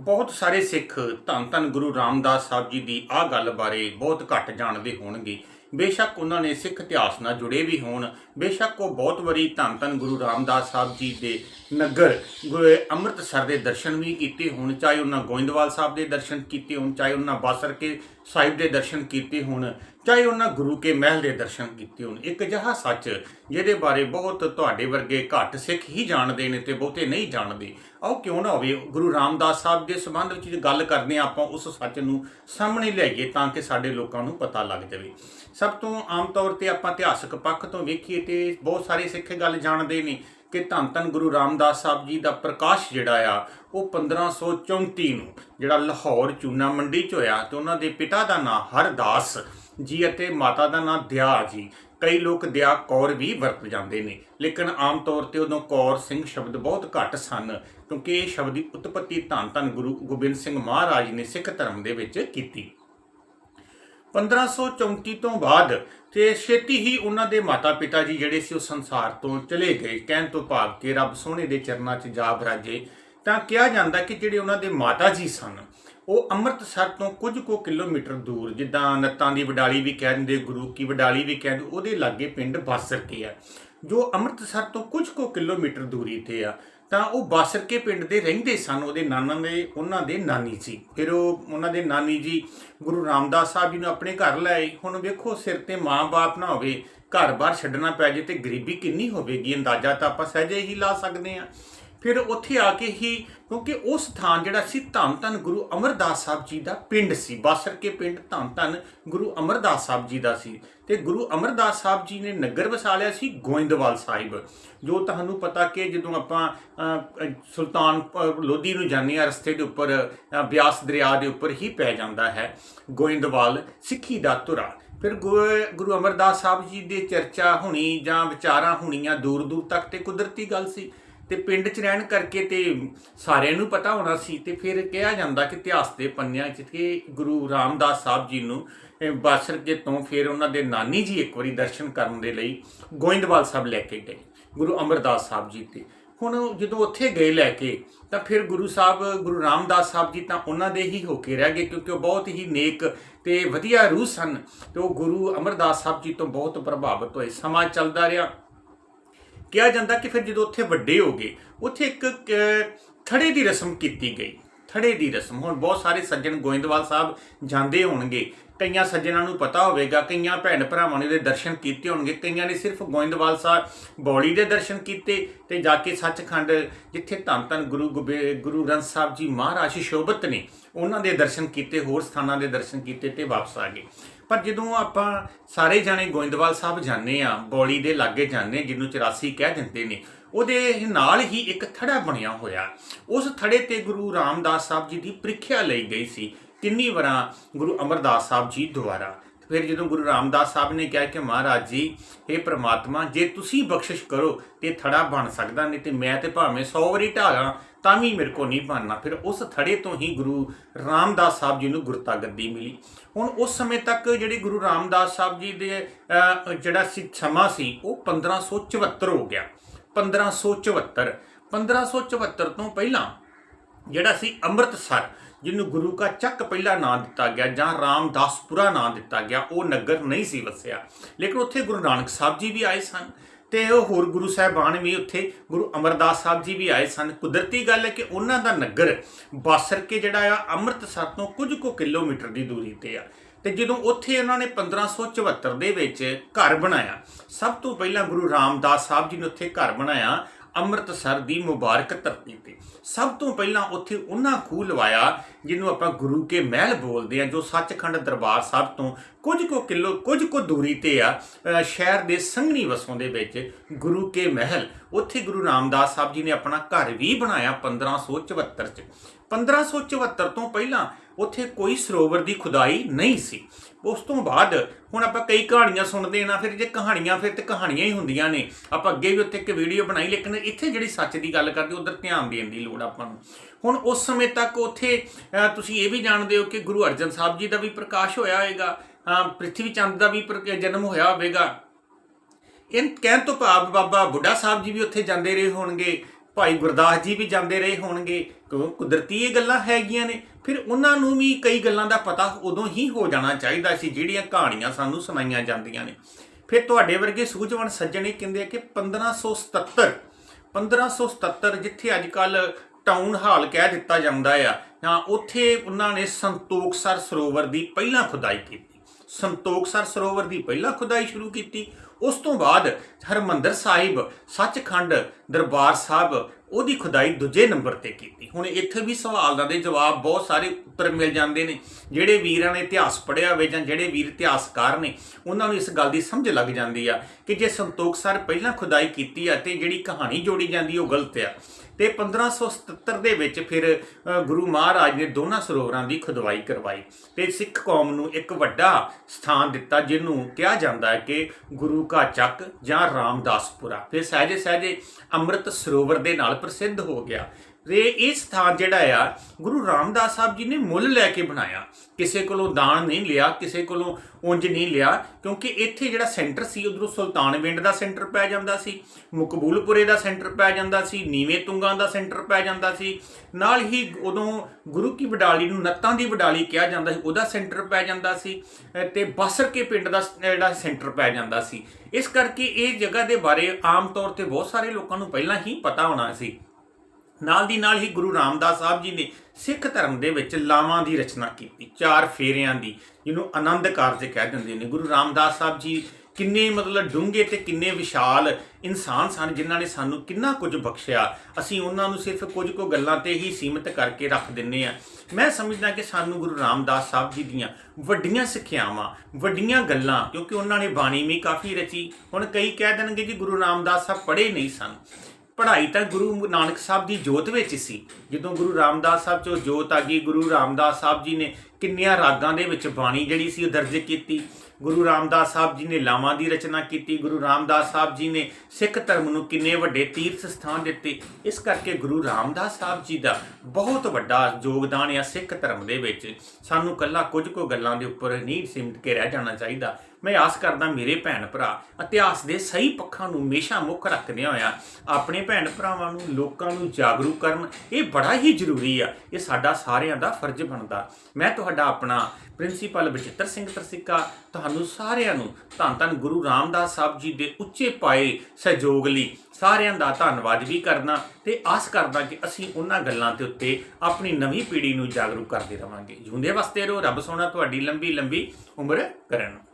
ਬਹੁਤ ਸਾਰੇ ਸਿੱਖ ਧੰਨ ਧੰਨ ਗੁਰੂ ਰਾਮਦਾਸ ਸਾਹਿਬ ਜੀ ਦੀ ਆਹ ਗੱਲ ਬਾਰੇ ਬਹੁਤ ਘੱਟ ਜਾਣਦੇ ਹੋਣਗੇ। ਬੇਸ਼ੱਕ ਉਹਨਾਂ ਨੇ ਸਿੱਖ ਇਤਿਹਾਸ ਨਾਲ ਜੁੜੇ ਵੀ ਹੋਣ। ਬੇਸ਼ੱਕ ਉਹ ਬਹੁਤ ਵਾਰੀ ਧੰਨ ਧੰਨ ਗੁਰੂ ਰਾਮਦਾਸ ਸਾਹਿਬ ਜੀ ਦੇ ਨਗਰ ਗੁਰੂ ਅੰਮ੍ਰਿਤਸਰ ਦੇ ਦਰਸ਼ਨ ਵੀ ਕੀਤੇ ਹੋਣ, ਚਾਹੇ ਉਹਨਾਂ ਗੋਇੰਦਵਾਲ ਸਾਹਿਬ ਦੇ ਦਰਸ਼ਨ ਕੀਤੇ ਹੋਣ, ਚਾਹੇ ਉਹਨਾਂ ਬਾਸਰ ਕੇ ਸਾਹਿਬ ਦੇ ਦਰਸ਼ਨ ਕੀਤੇ ਹੋਣ। ਚਾਹੇ ਉਹਨਾਂ ਗੁਰੂ ਕੇ ਮਹਿਲ ਦੇ ਦਰਸ਼ਨ ਕੀਤੇ ਹੋਣ, ਇੱਕ ਅਜਿਹਾ ਸੱਚ, ਜਿਹਦੇ ਬਾਰੇ ਬਹੁਤ ਤੁਹਾਡੇ ਵਰਗੇ ਘੱਟ ਸਿੱਖ ਹੀ ਜਾਣਦੇ ਨੇ ਤੇ ਬਹੁਤੇ ਨਹੀਂ ਜਾਣਦੇ। ਆਓ ਕਿਉਂ ਨਾ ਹੋਵੇ, ਗੁਰੂ ਰਾਮਦਾਸ ਸਾਹਿਬ ਦੇ ਸੰਬੰਧ ਵਿੱਚ ਜੇ ਗੱਲ ਕਰਦੇ ਹਾਂ, ਆਪਾਂ ਉਸ ਸੱਚ ਨੂੰ ਸਾਹਮਣੇ ਲਿਆਈਏ ਤਾਂ ਕਿ ਸਾਡੇ ਲੋਕਾਂ ਨੂੰ ਪਤਾ ਲੱਗ ਜਾਵੇ। ਸਭ ਤੋਂ ਆਮ ਤੌਰ ਤੇ ਆਪਾਂ ਇਤਿਹਾਸਕ ਪੱਖ ਤੋਂ ਵੇਖੀਏ ਤੇ ਬਹੁਤ ਸਾਰੇ ਸਿੱਖ ਇਹ ਗੱਲ ਜਾਣਦੇ ਨੇ ਕਿ ਧੰਨ ਧੰਨ ਗੁਰੂ ਰਾਮਦਾਸ ਸਾਹਿਬ ਜੀ ਦਾ ਪ੍ਰਕਾਸ਼ ਜਿਹੜਾ ਆ, ਉਹ 1534 ਨੂੰ ਜਿਹੜਾ ਲਾਹੌਰ ਚੂਨਾ ਮੰਡੀ ਚ ਹੋਇਆ ਤੇ ਉਹਨਾਂ ਦੇ ਪਿਤਾ ਦਾ ਨਾਮ ਹਰਦਾਸ ਜੀ ਅਤੇ ਮਾਤਾ ਦਾ ਨਾਮ ਦਿਆ ਜੀ। ਕਈ ਲੋਕ ਦਿਆ ਕੌਰ ਵੀ ਵਰਤ ਜਾਂਦੇ ਨੇ। ਲੇਕਿਨ ਆਮ ਤੌਰ ਤੇ ਉਦੋਂ ਕੌਰ ਸਿੰਘ ਸ਼ਬਦ ਬਹੁਤ ਘੱਟ ਸਨ, ਕਿਉਂਕਿ ਇਹ ਸ਼ਬਦ ਦੀ ਉਤਪਤੀ ਧੰਨ ਧੰਨ ਗੁਰੂ ਗੋਬਿੰਦ ਸਿੰਘ ਮਹਾਰਾਜ ਨੇ ਸਿੱਖ ਧਰਮ ਦੇ ਵਿੱਚ ਕੀਤੀ। 1534 ਤੋਂ ਬਾਅਦ ਤੇ ਛੇਤੀ ਹੀ ਉਹਨਾਂ ਦੇ ਮਾਤਾ ਪਿਤਾ ਜੀ ਜਿਹੜੇ ਸੀ ਉਹ ਸੰਸਾਰ ਤੋਂ ਚਲੇ ਗਏ। ਕਹਿਣ ਤੋਂ ਭਾਵ ਕਿ ਰੱਬ ਸੋਹਣੇ ਦੇ ਚਰਨਾਂ 'ਚ ਜਾ ਬਰਾਜੇ ਤਾਂ ਕਿਹਾ ਜਾਂਦਾ ਕਿ ਜਿਹੜੇ ਉਹਨਾਂ ਦੇ ਮਾਤਾ ਜੀ ਸਨ, ਉਹ ਅੰਮ੍ਰਿਤਸਰ ਤੋਂ ਕੁਝ ਕੁ ਕਿਲੋਮੀਟਰ ਦੂਰ, ਜਿੱਦਾਂ ਨੱਤਾਂ ਦੀ ਵਡਾਲੀ ਵੀ ਕਹਿ ਦਿੰਦੇ, ਗੁਰੂ ਕੀ ਵਡਾਲੀ ਵੀ ਕਹਿੰਦੇ ਉਹਦੇ ਲਾਗੇ ਪਿੰਡ ਬਾਸਰਕੇ ਆ। ਜੋ ਅੰਮ੍ਰਿਤਸਰ ਤੋਂ ਕੁਝ ਕੁ ਕਿਲੋਮੀਟਰ ਦੂਰੀ ਤੇ ਆ, ਤਾਂ ਉਹ ਬਾਸਰਕੇ ਪਿੰਡ ਦੇ ਰਹਿੰਦੇ ਸਨ, ਉਹਦੇ ਨਾਨਾ ਦੇ, ਉਹਨਾਂ ਦੇ ਨਾਨੀ ਸੀ ਫਿਰ ਉਹ ਉਹਨਾਂ ਦੇ ਨਾਨੀ ਜੀ ਗੁਰੂ ਰਾਮਦਾਸ ਸਾਹਿਬ ਜੀ ਨੂੰ ਆਪਣੇ ਘਰ ਲੈ ਆਏ। ਹੁਣ ਵੇਖੋ, ਸਿਰ ਤੇ ਮਾਂ-ਬਾਪ ਨਾ ਹੋਵੇ ਘਰ-ਬਾਰ ਛੱਡਣਾ ਪੈ ਜੇ ਤੇ ਗਰੀਬੀ ਕਿੰਨੀ ਹੋਵੇਗੀ, ਅੰਦਾਜ਼ਾ ਤਾਂ ਆਪਾਂ ਸਹਿਜੇ ਹੀ ਲਾ ਸਕਦੇ ਹਾਂ। ਫਿਰ ਉੱਥੇ ਆ ਕੇ ਹੀ, ਕਿਉਂਕਿ ਉਹ ਸਥਾਨ ਜਿਹੜਾ ਸੀ ਧੰਨ ਧੰਨ ਗੁਰੂ ਅਮਰਦਾਸ ਸਾਹਿਬ ਜੀ ਦਾ ਪਿੰਡ ਸੀ, ਬਾਸਰ ਕੇ ਪਿੰਡ ਧੰਨ ਧੰਨ ਗੁਰੂ ਅਮਰਦਾਸ ਸਾਹਿਬ ਜੀ ਦਾ ਸੀ। ਤੇ ਗੁਰੂ ਅਮਰਦਾਸ ਸਾਹਿਬ ਜੀ ਨੇ ਨਗਰ ਵਸਾ ਲਿਆ ਸੀ ਗੋਇੰਦਵਾਲ ਸਾਹਿਬ। ਜੋ ਤੁਹਾਨੂੰ ਪਤਾ ਕਿ ਜਦੋਂ ਆਪਾਂ ਸੁਲਤਾਨ ਲੋਧੀ ਨੂੰ ਜਾਂਦੇ ਆ ਰਸਤੇ ਦੇ ਉੱਪਰ ਬਿਆਸ ਦਰਿਆ ਦੇ ਉੱਪਰ ਹੀ ਪੈ ਜਾਂਦਾ ਹੈ ਗੋਇੰਦਵਾਲ ਸਿੱਖੀ ਦਾ ਧੁਰਾ। ਫਿਰ ਗੁ- ਗੁਰੂ ਅਮਰਦਾਸ ਸਾਹਿਬ ਜੀ ਦੇ ਚਰਚਾ ਹੋਣੀ ਜਾਂ ਵਿਚਾਰਾਂ ਹੋਣੀਆਂ ਦੂਰ ਦੂਰ ਤੱਕ ਤੇ ਕੁਦਰਤੀ ਗੱਲ ਸੀ। ਤੇ ਪਿੰਡ 'ਚ ਰਹਿਣ ਕਰਕੇ ਤੇ ਸਾਰਿਆਂ ਨੂੰ ਪਤਾ ਹੋਣਾ ਸੀ ਤੇ ਫਿਰ ਕਿਹਾ ਜਾਂਦਾ ਕਿ ਇਤਿਹਾਸ ਦੇ ਪੰਨਿਆਂ 'ਚ ਕਿ ਗੁਰੂ ਰਾਮਦਾਸ ਸਾਹਿਬ ਜੀ ਨੂੰ ਬਾਸਰ ਕੇ ਤੋਂ ਫਿਰ ਉਹਨਾਂ ਦੇ ਨਾਨੀ ਜੀ ਇੱਕ ਵਾਰੀ ਦਰਸ਼ਨ ਕਰਨ ਦੇ ਲਈ ਗੋਇੰਦਵਾਲ ਸਾਹਿਬ ਲੈ ਕੇ ਗਏ, ਗੁਰੂ ਅਮਰਦਾਸ ਸਾਹਿਬ ਜੀ ਤੇ। ਹੁਣ ਜਦੋਂ ਉੱਥੇ ਗਏ ਲੈ ਕੇ, ਤਾਂ ਫਿਰ ਗੁਰੂ ਸਾਹਿਬ, ਗੁਰੂ ਰਾਮਦਾਸ ਸਾਹਿਬ ਜੀ ਤਾਂ ਉਹਨਾਂ ਦੇ ਹੀ ਹੋ ਕੇ ਰਹਿ ਗਏ ਕਿਉਂਕਿ ਉਹ ਬਹੁਤ ਹੀ ਨੇਕ ਤੇ ਵਧੀਆ ਰੂਹ ਸਨ ਤੇ ਉਹ ਗੁਰੂ ਅਮਰਦਾਸ ਸਾਹਿਬ ਜੀ ਤੋਂ ਬਹੁਤ ਪ੍ਰਭਾਵਿਤ ਹੋਏ। ਸਮਾਂ ਚੱਲਦਾ ਰਿਹਾ। ਕਿਹਾ ਜਾਂਦਾ ਕਿ ਫਿਰ ਜਦੋਂ ਉੱਥੇ ਵੱਡੇ ਹੋ ਗਏ, ਉੱਥੇ ਇੱਕ ਥੜੇ ਦੀ ਰਸਮ ਕੀਤੀ ਗਈ। ਥੜੇ ਦੀ ਰਸਮ। ਹੁਣ ਬਹੁਤ ਸਾਰੇ ਸੱਜਣ ਗੋਇੰਦਵਾਲ ਸਾਹਿਬ ਜਾਂਦੇ ਹੋਣਗੇ। ਕਈਆਂ ਸੱਜਣਾਂ ਨੂੰ ਪਤਾ ਹੋਵੇਗਾ, ਕਈਆਂ ਭੈਣ ਭਰਾਵਾਂ ਨੇ ਦੇ ਦਰਸ਼ਨ ਕੀਤੇ ਹੋਣਗੇ, ਕਈਆਂ ਨੇ ਸਿਰਫ ਗੋਇੰਦਵਾਲ ਸਾਹਿਬ ਬੌਲੀ ਦੇ ਦਰਸ਼ਨ ਕੀਤੇ ਤੇ ਜਾ ਕੇ ਸੱਚਖੰਡ, ਜਿੱਥੇ ਧੰਨ ਧੰਨ ਗੁਰੂ ਗੋਬਿ- ਗੁਰੂ ਗ੍ਰੰਥ ਸਾਹਿਬ ਜੀ ਮਹਾਰਾਜ ਸ਼ੋਭਤ ਨੇ, ਉਹਨਾਂ ਦੇ ਦਰਸ਼ਨ ਕੀਤੇ, ਹੋਰ ਸਥਾਨਾਂ ਦੇ ਦਰਸ਼ਨ ਕੀਤੇ ਤੇ ਵਾਪਸ ਆ ਗਏ। ਪਰ ਜਦੋਂ ਆਪਾਂ ਸਾਰੇ ਜਾਣੇ ਗੋਇੰਦਵਾਲ ਸਾਹਿਬ ਜਾਂਦੇ ਆ ਬੌਲੀ ਦੇ ਲਾਗੇ ਜਾਂਦੇ ਜਿਹਨੂੰ 84 ਕਹਿ ਦਿੰਦੇ ਨੇ, ਉਹਦੇ ਨਾਲ ਹੀ ਇੱਕ ਥੜਾ ਬਣਿਆ ਹੋਇਆ। ਉਸ ਥੜੇ ਤੇ ਗੁਰੂ ਰਾਮਦਾਸ ਸਾਹਿਬ ਜੀ ਦੀ ਪ੍ਰੀਖਿਆ ਲਈ ਗਈ ਸੀ। ਕਿੰਨੀ ਵਾਰਾਂ ਗੁਰੂ ਅਮਰਦਾਸ ਸਾਹਿਬ ਜੀ ਦੁਆਰਾ। ਫਿਰ ਜਦੋਂ ਗੁਰੂ ਰਾਮਦਾਸ ਸਾਹਿਬ ਨੇ ਕਿਹਾ ਕਿ ਮਹਾਰਾਜ ਜੀ हे ਪ੍ਰਮਾਤਮਾ, ਜੇ ਤੁਸੀਂ ਬਖਸ਼ਿਸ਼ ਕਰੋ ਤੇ ਥੜਾ ਬਣ ਸਕਦਾ, ਨਹੀਂ ਤੇ ਮੈਂ ਤੇ ਭਾਵੇਂ 100 ਵਾਰੀ ਢਾਲਾਂ, ਤਾਂ ਵੀ ਮੇਰੇ ਕੋ ਨਹੀਂ ਬਣਨਾ। ਫਿਰ ਉਸ ਥੜੇ ਤੋਂ ਹੀ ਗੁਰੂ ਰਾਮਦਾਸ ਸਾਹਿਬ ਜੀ ਨੂੰ ਗੁਰਤਾ ਗੱਦੀ ਮਿਲੀ। ਹੁਣ ਉਸ ਸਮੇਂ ਤੱਕ ਜਿਹੜੇ ਗੁਰੂ ਰਾਮਦਾਸ ਸਾਹਿਬ ਜੀ ਦੇ ਜਿਹੜਾ ਸਮਾਂ ਸੀ, ਉਹ 1574 ਹੋ ਗਿਆ। 1574 1574 ਤੋਂ ਪਹਿਲਾਂ ਜਿਹੜਾ ਸੀ ਅੰਮ੍ਰਿਤਸਰ, ਜਿਹਨੂੰ ਗੁਰੂ ਕਾ ਚੱਕ ਪਹਿਲਾ ਨਾਂ ਦਿੱਤਾ ਗਿਆ ਜਾਂ ਰਾਮਦਾਸਪੁਰਾ ਨਾਂ ਦਿੱਤਾ ਗਿਆ, ਉਹ ਨਗਰ ਨਹੀਂ ਸੀ ਵਸਿਆ। ਲੇਕਿਨ ਉੱਥੇ ਗੁਰੂ ਨਾਨਕ ਸਾਹਿਬ ਜੀ ਵੀ ਆਏ ਸਨ ਤੇ ਉਹ ਹੋਰ ਗੁਰੂ ਸਾਹਿਬਾਨ ਵੀ ਉੱਥੇ, ਗੁਰੂ ਅਮਰਦਾਸ ਸਾਹਿਬ ਜੀ ਵੀ ਆਏ ਸਨ। ਕੁਦਰਤੀ ਗੱਲ ਹੈ ਕਿ ਉਹਨਾਂ ਦਾ ਨਗਰ ਬਾਸਰ ਕੇ ਜਿਹੜਾ ਆ, ਅੰਮ੍ਰਿਤਸਰ ਤੋਂ ਕੁਝ ਕੁ ਕਿਲੋਮੀਟਰ ਦੀ ਦੂਰੀ ਤੇ ਆ। ਤੇ ਜਦੋਂ ਉੱਥੇ ਇਹਨਾਂ ਨੇ 1574 ਦੇ ਵਿੱਚ ਘਰ ਬਣਾਇਆ, ਸਭ ਤੋਂ ਪਹਿਲਾਂ ਗੁਰੂ ਰਾਮਦਾਸ ਸਾਹਿਬ ਜੀ ਨੇ ਉੱਥੇ ਘਰ ਬਣਾਇਆ ਅੰਮ੍ਰਿਤਸਰ ਦੀ ਮੁਬਾਰਕ ਧਰਤੀ ਤੇ। ਸਭ ਤੋਂ ਪਹਿਲਾਂ ਉੱਥੇ ਉਹਨਾਂ ਖੂਹ ਲਵਾਇਆ ਜਿਹਨੂੰ ਆਪਾਂ ਗੁਰੂ ਕੇ ਮਹਿਲ ਬੋਲਦੇ ਆ ਜੋ ਸੱਚਖੰਡ ਦਰਬਾਰ ਸਾਹਿਬ ਤੋਂ ਕੁਝ ਕੁ ਕਿਲੋ, ਕੁਝ ਕੁ ਦੂਰੀ ਤੇ ਆ ਸ਼ਹਿਰ ਦੇ ਸੰਘਣੀ ਵਸੋਂ ਦੇ ਵਿੱਚ ਗੁਰੂ ਕੇ ਮਹਿਲ। ਉੱਥੇ ਗੁਰੂ ਰਾਮਦਾਸ ਸਾਹਿਬ ਜੀ ਨੇ ਆਪਣਾ ਘਰ ਵੀ ਬਣਾਇਆ 1574 ਚ। 1574 ਤੋਂ ਪਹਿਲਾਂ ਉੱਥੇ ਕੋਈ ਸਰੋਵਰ ਦੀ ਖੁਦਾਈ ਨਹੀਂ ਸੀ। ਉਸ ਤੋਂ ਬਾਅਦ ਹੁਣ ਆਪਾਂ ਕਈ ਕਹਾਣੀਆਂ ਸੁਣਦੇ ਨਾ, ਫਿਰ ਜੇ ਕਹਾਣੀਆਂ, ਫਿਰ ਤੇ ਕਹਾਣੀਆਂ ਹੀ ਹੁੰਦੀਆਂ ਨੇ। ਆਪਾਂ ਅੱਗੇ ਵੀ ਉੱਥੇ ਇੱਕ ਵੀਡੀਓ ਬਣਾਈ, ਲੇਕਿਨ ਇੱਥੇ ਜਿਹੜੀ ਸੱਚ ਦੀ ਗੱਲ ਕਰਦੇ, ਉਧਰ ਧਿਆਨ ਦੇਣ ਦੀ ਲੋੜ ਆਪਾਂ ਨੂੰ। ਹੁਣ ਉਸ ਸਮੇਂ ਤੱਕ ਉੱਥੇ ਤੁਸੀਂ ਇਹ ਵੀ ਜਾਣਦੇ ਹੋ ਕਿ ਗੁਰੂ ਅਰਜਨ ਸਾਹਿਬ ਜੀ ਦਾ ਵੀ ਪ੍ਰਕਾਸ਼ ਹੋਇਆ ਹੋਵੇਗਾ ਪ੍ਰਿਥਵੀ ਚੰਦ ਦਾ ਵੀ ਪ੍ਰ- ਜਨਮ ਹੋਇਆ ਹੋਵੇਗਾ। ਇਹ ਕਹਿਣ ਤੋਂ ਭਾਵ ਬਾਬਾ ਬੁੱਢਾ ਸਾਹਿਬ ਜੀ ਵੀ ਉੱਥੇ ਜਾਂਦੇ ਰਹੇ ਹੋਣਗੇ, ਭਾਈ ਗੁਰਦਾਸ ਜੀ ਵੀ ਜਾਂਦੇ ਰਹੇ ਹੋਣਗੇ। ਕਿਉਂ? ਕੁਦਰਤੀ ਇਹ ਗੱਲਾਂ ਹੈਗੀਆਂ ਨੇ। ਫਿਰ ਉਹਨਾਂ ਨੂੰ ਵੀ ਕਈ ਗੱਲਾਂ ਦਾ ਪਤਾ ਉਦੋਂ ਹੀ ਹੋ ਜਾਣਾ ਚਾਹੀਦਾ ਸੀ, ਜਿਹੜੀਆਂ ਕਹਾਣੀਆਂ ਸਾਨੂੰ ਸੁਣਾਈਆਂ ਜਾਂਦੀਆਂ ਨੇ। ਫਿਰ ਤੁਹਾਡੇ ਵਰਗੇ ਸੂਝਵਾਨ ਸੱਜਣ ਇਹ ਕਹਿੰਦੇ ਆ ਕਿ 1577 1577 ਜਿੱਥੇ ਅੱਜ ਕੱਲ ਟਾਊਨ ਹਾਲ ਕਹਿ ਦਿੱਤਾ ਜਾਂਦਾ ਆ ਹਾਂ ਉੱਥੇ ਉਹਨਾਂ ਨੇ ਸੰਤੋਖਸਰ ਸਰੋਵਰ ਦੀ ਪਹਿਲਾਂ ਖੁਦਾਈ ਕੀਤੀ। ਸੰਤੋਖਸਰ ਸਰੋਵਰ ਦੀ ਪਹਿਲਾਂ ਖੁਦਾਈ ਸ਼ੁਰੂ ਕੀਤੀ। ਉਸ ਤੋਂ ਬਾਅਦ ਹਰਮੰਦਰ ਸਾਹਿਬ, ਸੱਚਖੰਡ ਦਰਬਾਰ ਸਾਹਿਬ ਉਹਦੀ ਖੁਦਾਈ ਦੂਜੇ ਨੰਬਰ ਤੇ ਕੀਤੀ। ਹੁਣ ਇੱਥੇ ਵੀ ਸਵਾਲਾਂ ਦੇ ਜਵਾਬ ਬਹੁਤ ਸਾਰੇ ਉੱਤਰ ਮਿਲ ਜਾਂਦੇ ਨੇ। ਜਿਹੜੇ ਵੀਰਾਂ ਨੇ ਇਤਿਹਾਸ ਪੜ੍ਹਿਆ ਹੋਵੇ ਜਾਂ ਜਿਹੜੇ ਵੀਰ ਇਤਿਹਾਸਕਾਰ ਨੇ, ਉਹਨਾਂ ਨੂੰ ਇਸ ਗੱਲ ਦੀ ਸਮਝ ਲੱਗ ਜਾਂਦੀ ਆ ਕਿ ਜੇ ਸੰਤੋਖ ਸਰ ਪਹਿਲਾਂ ਖੁਦਾਈ ਕੀਤੀ ਆ ਤੇ ਜਿਹੜੀ ਕਹਾਣੀ ਜੋੜੀ ਜਾਂਦੀ ਉਹ ਗਲਤ ਆ। ਤੇ 1577 ਦੇ ਵਿੱਚ ਫਿਰ ਗੁਰੂ ਮਹਾਰਾਜ ਨੇ ਦੋਨਾਂ ਸਰੋਵਰਾਂ ਦੀ ਖੁਦਵਾਈ ਕਰਵਾਈ। ਤੇ ਸਿੱਖ ਕੌਮ ਨੂੰ ਇੱਕ ਵੱਡਾ ਸਥਾਨ ਦਿੱਤਾ, ਜਿਹਨੂੰ ਕਿਹਾ ਜਾਂਦਾ ਹੈ ਕਿ ਗੁਰੂ ਕਾ ਚੱਕ ਜਾਂ ਰਾਮਦਾਸਪੁਰਾ। ਫਿਰ ਸਹਿਜੇ ਸਹਿਜੇ ਅੰਮ੍ਰਿਤ ਸਰੋਵਰ ਦੇ ਨਾਲ ਪ੍ਰਸਿੱਧ ਹੋ ਗਿਆ। ਤੇ ਇਹ ਸਥਾਨ ਜਿਹੜਾ ਆ, ਗੁਰੂ ਰਾਮਦਾਸ ਸਾਹਿਬ ਜੀ ਨੇ ਮੁੱਲ ਲੈ ਕੇ ਬਣਾਇਆ। ਕਿਸੇ ਕੋਲੋਂ ਦਾਨ ਨਹੀਂ ਲਿਆ, ਕਿਸੇ ਕੋਲੋਂ ਉਂਝ ਨਹੀਂ ਲਿਆ, ਕਿਉਂਕਿ ਇੱਥੇ ਜਿਹੜਾ ਸੈਂਟਰ ਸੀ, ਉਧਰੋਂ ਸੁਲਤਾਨਵਿੰਡ ਦਾ ਸੈਂਟਰ ਪੈ ਜਾਂਦਾ ਸੀ, ਮਕਬੂਲਪੁਰੇ ਦਾ ਸੈਂਟਰ ਪੈ ਜਾਂਦਾ ਸੀ, ਨੀਵੇਂ ਤੁੰਗਾਂ ਦਾ ਸੈਂਟਰ ਪੈ ਜਾਂਦਾ ਸੀ। ਨਾਲ ਹੀ ਉਦੋਂ ਗੁਰੂ ਕੀ ਵਡਾਲੀ ਨੂੰ ਨੱਤਾਂ ਦੀ ਵਡਾਲੀ ਕਿਹਾ ਜਾਂਦਾ ਸੀ, ਉਹਦਾ ਸੈਂਟਰ ਪੈ ਜਾਂਦਾ ਸੀ, ਅਹ ਤੇ ਬਾਸਰ ਕੇ ਪਿੰਡ ਦਾ ਸ- ਜਿਹੜਾ ਸੈਂਟਰ ਪੈ ਜਾਂਦਾ ਸੀ। ਇਸ ਕਰਕੇ ਇਹ ਜਗ੍ਹਾ ਦੇ ਬਾਰੇ ਆਮ ਤੌਰ ਤੇ ਬਹੁਤ ਸਾਰੇ ਲੋਕਾਂ ਨੂੰ ਪਹਿਲਾਂ ਹੀ ਪਤਾ ਹੋਣਾ ਸੀ। ਨਾਲ ਦੀ ਨਾਲ ਹੀ ਗੁਰੂ ਰਾਮਦਾਸ ਸਾਹਿਬ ਜੀ ਨੇ ਸਿੱਖ ਧਰਮ ਦੇ ਵਿੱਚ ਲਾਵਾਂ ਦੀ ਰਚਨਾ ਕੀਤੀ, ਚਾਰ ਫੇਰਿਆਂ ਦੀ, ਜਿਹਨੂੰ ਆਨੰਦ ਕਾਰਜ ਕਹਿ ਦਿੰਦੇ ਨੇ। ਗੁਰੂ ਰਾਮਦਾਸ ਸਾਹਿਬ ਜੀ ਕਿੰਨੇ ਮਤਲਬ ਡੂੰਘੇ ਤੇ ਕਿੰਨੇ ਵਿਸ਼ਾਲ ਇਨਸਾਨ ਸਨ, ਜਿਨ੍ਹਾਂ ਨੇ ਸਾਨੂੰ ਕਿੰਨਾ ਕੁਝ ਬਖਸ਼ਿਆ। ਅਸੀਂ ਉਹਨਾਂ ਨੂੰ ਸਿਰਫ ਕੁਝ ਕੁ ਗੱਲਾਂ ਤੇ ਹੀ ਸੀਮਿਤ ਕਰਕੇ ਰੱਖ ਦਿੰਨੇ ਆ। ਮੈਂ ਸਮਝਦਾ ਕਿ ਸਾਨੂੰ ਗੁਰੂ ਰਾਮਦਾਸ ਸਾਹਿਬ ਜੀ ਦੀਆਂ ਵੱਡੀਆਂ ਸਿੱਖਿਆਵਾਂ, ਵੱਡੀਆਂ ਗੱਲਾਂ, ਕਿਉਂਕਿ ਉਹਨਾਂ ਨੇ ਬਾਣੀ ਵੀ ਕਾਫੀ ਰਚੀ। ਹੁਣ ਕਈ ਕਹਿ ਦੇਣਗੇ ਜੀ ਗੁਰੂ ਰਾਮਦਾਸ ਸਾਹਿਬ ਪੜ੍ਹੇ ਨਹੀਂ ਸਨ। ਪੜ੍ਹਾਈ ਤਾਂ ਗੁਰੂ ਨਾਨਕ ਸਾਹਿਬ ਦੀ ਜੋਤ ਵਿੱਚ ਸੀ। ਜਦੋਂ ਗੁਰੂ ਰਾਮਦਾਸ ਸਾਹਿਬ ਚੋਂ ਜੋਤ ਆ ਗਈ, ਗੁਰੂ ਰਾਮਦਾਸ ਸਾਹਿਬ ਜੀ ਨੇ ਕਿੰਨੀਆਂ ਰਾਗਾਂ ਦੇ ਵਿੱਚ ਬਾਣੀ ਜਿਹੜੀ ਸੀ ਉਹ ਦਰਜ ਕੀਤੀ। ਗੁਰੂ ਰਾਮਦਾਸ ਸਾਹਿਬ ਜੀ ਨੇ ਲਾਵਾਂ ਦੀ ਰਚਨਾ ਕੀਤੀ। ਗੁਰੂ ਰਾਮਦਾਸ ਸਾਹਿਬ ਜੀ ਨੇ ਸਿੱਖ ਧਰਮ ਨੂੰ ਕਿੰਨੇ ਵੱਡੇ ਤੀਰਥ ਸਥਾਨ ਦਿੱਤੇ। ਇਸ ਕਰਕੇ ਗੁਰੂ ਰਾਮਦਾਸ ਸਾਹਿਬ ਜੀ ਦਾ ਬਹੁਤ ਵੱਡਾ ਯੋਗਦਾਨ ਹੈ ਸਿੱਖ ਧਰਮ ਦੇ ਵਿੱਚ। ਸਾਨੂੰ ਕੱਲਾ ਕੁਝ ਕੁ ਗੱਲਾਂ ਦੇ ਉੱਪਰ ਨਹੀਂ ਸਿਮਟ ਕੇ ਰਹਿ ਜਾਣਾ ਚਾਹੀਦਾ। ਮੈਂ ਆਸ ਕਰਦਾ ਮੇਰੇ ਭੈਣ ਭਰਾ ਇਤਿਹਾਸ ਦੇ ਸਹੀ ਪੱਖਾਂ ਨੂੰ ਹਮੇਸ਼ਾ ਮੁੱਖ ਰੱਖਦਿਆਂ ਹੋਇਆ ਆਪਣੇ ਭੈਣ ਭਰਾਵਾਂ ਨੂੰ, ਲੋਕਾਂ ਨੂੰ ਜਾਗਰੂਕ ਕਰਨ, ਇਹ ਬੜਾ ਹੀ ਜ਼ਰੂਰੀ ਆ। ਇਹ ਸਾਡਾ ਸਾਰਿਆਂ ਦਾ ਫਰਜ਼ ਬਣਦਾ। ਮੈਂ ਤੁਹਾਡਾ ਆਪਣਾ ਪ੍ਰਿੰਸੀਪਲ ਬਚਿੱਤਰ ਸਿੰਘ ਤਰਸਿੱਕਾ, ਤੁਹਾਨੂੰ ਸਾਰਿਆਂ ਨੂੰ ਧੰਨ ਧੰਨ ਗੁਰੂ ਰਾਮਦਾਸ ਸਾਹਿਬ ਜੀ ਦੇ ਉੱਚੇ ਪਾਏ ਸਹਿਯੋਗ ਲਈ ਸਾਰਿਆਂ ਦਾ ਧੰਨਵਾਦ ਵੀ ਕਰਨਾ ਤੇ ਆਸ ਕਰਦਾ ਕਿ ਅਸੀਂ ਉਹਨਾਂ ਗੱਲਾਂ ਦੇ ਉੱਤੇ ਆਪਣੀ ਨਵੀਂ ਪੀੜ੍ਹੀ ਨੂੰ ਜਾਗਰੂਕ ਕਰਦੇ ਰਵਾਂਗੇ। ਜਿਉਂਦੇ ਵਸਤੇ ਰਹੋ, ਰੱਬ ਸੋਹਣਾ ਤੁਹਾਡੀ ਲੰਬੀ ਲੰਬੀ ਉਮਰ ਕਰਨ।